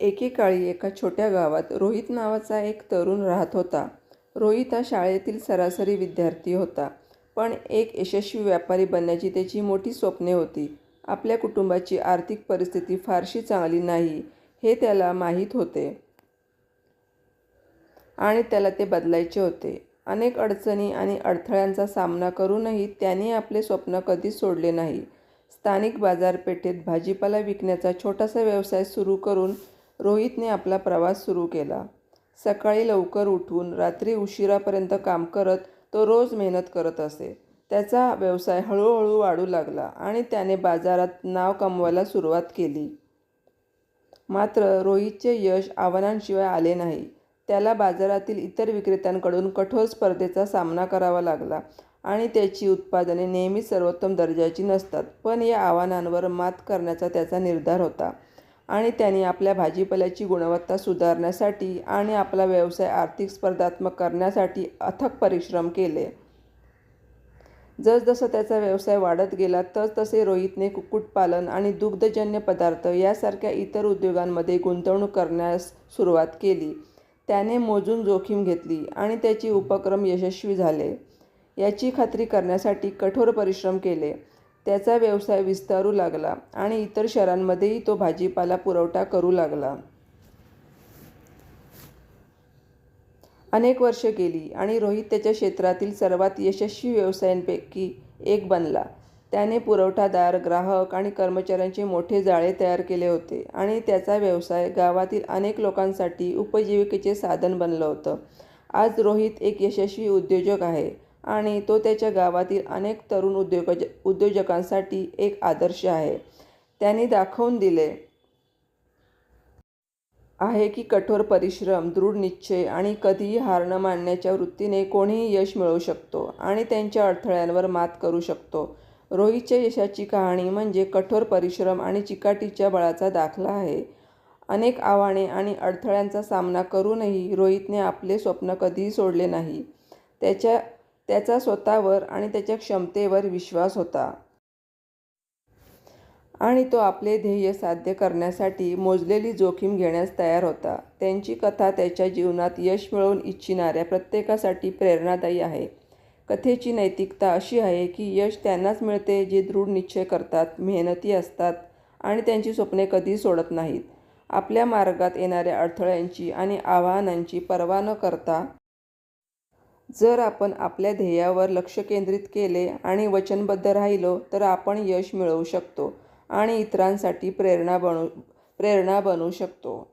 एकेकाळी एका छोट्या गावात रोहित नावाचा एक तरुण राहत होता. रोहित हा शाळेतील सरासरी विद्यार्थी होता. पण एक यशस्वी व्यापारी बनण्याची त्याची मोठी स्वप्ने होती. आपल्या कुटुंबाची आर्थिक परिस्थिती फारशी चांगली नाही हे त्याला माहीत होते आणि त्याला ते बदलायचे होते. अनेक अडचणी आणि अडथळ्यांचा सामना करूनही त्याने आपले स्वप्न कधीच सोडले नाही. स्थानिक बाजारपेठेत भाजीपाला विकण्याचा छोटासा व्यवसाय सुरू करून रोहितने आपला प्रवास सुरू केला. सकाळी लवकर उठून रात्री उशिरापर्यंत काम करत तो रोज मेहनत करत असे. त्याचा व्यवसाय हळूहळू वाढू लागला आणि त्याने बाजारात नाव कमवायला सुरुवात केली. मात्र रोहितचे यश आव्हानांशिवाय आले नाही. त्याला बाजारातील इतर विक्रेत्यांकडून कठोर स्पर्धेचा सामना करावा लागला आणि त्याची उत्पादने नेहमीच सर्वोत्तम दर्जाची नसतात. पण या आव्हानांवर मात करण्याचा त्याचा निर्धार होता आणि त्याने आपल्या भाजीपाल्याची गुणवत्ता सुधारण्यासाठी आणि आपला व्यवसाय आर्थिक स्पर्धात्मक करण्यासाठी अथक परिश्रम केले. जसजसा त्याचा व्यवसाय वाढत गेला तसतसे रोहितने कुक्कुटपालन आणि दुग्धजन्य पदार्थ यासारख्या इतर उद्योगांमध्ये गुंतवणूक करण्यास सुरुवात केली. त्याने मोजून जोखीम घेतली आणि त्याचे उपक्रम यशस्वी झाले याची खात्री करण्यासाठी कठोर परिश्रम केले. त्याचा व्यवसाय विस्तारू लागला आणि इतर शहरांमध्येही तो भाजीपाला पुरवठा करू लागला. अनेक वर्ष गेली आणि रोहित त्याच्या क्षेत्रातील सर्वात यशस्वी व्यवसायांपैकी एक बनला. त्याने पुरवठादार, ग्राहक आणि कर्मचाऱ्यांचे मोठे जाळे तयार केले होते आणि त्याचा व्यवसाय गावातील अनेक लोकांसाठी उपजीविकेचे साधन बनलं होतं. आज रोहित एक यशस्वी उद्योजक आहे आणि तो त्याच्या गावातील अनेक तरुण उद्योजकांसाठी एक आदर्श आहे. त्यांनी दाखवून दिले आहे की कठोर परिश्रम, दृढ निश्चय आणि कधीही हार न मानण्याच्या वृत्तीने कोणीही यश मिळवू शकतो आणि त्यांच्या अडथळ्यांवर मात करू शकतो. रोहितच्या यशाची कहाणी म्हणजे कठोर परिश्रम आणि चिकाटीच्या बळाचा दाखला आहे. अनेक आव्हाने आणि अडथळ्यांचा सामना करूनही रोहितने आपले स्वप्न कधीही सोडले नाही. त्याच्या त्याचा स्वतःवर आणि त्याच्या क्षमतेवर विश्वास होता. आणि तो आपले ध्येय साध्य करण्यासाठी मोजलेली जोखीम घेण्यास तयार होता. त्यांची कथा त्याच्या जीवनात यश मिळवून इच्छिणाऱ्या प्रत्येकासाठी प्रेरणादायी आहे. कथेची नैतिकता अशी आहे की यश त्यांनाच मिळते जे दृढ निश्चय करतात, मेहनती असतात आणि त्यांची स्वप्ने कधी सोडत नाहीत. आपल्या मार्गात येणाऱ्या अडथळ्यांची आणि आव्हानांची पर्वा न करता जर आपण आपल्या ध्येयावर लक्ष केंद्रित केले आणि वचनबद्ध राहिलो तर आपण यश मिळवू शकतो आणि इतरांसाठी प्रेरणा बनू शकतो.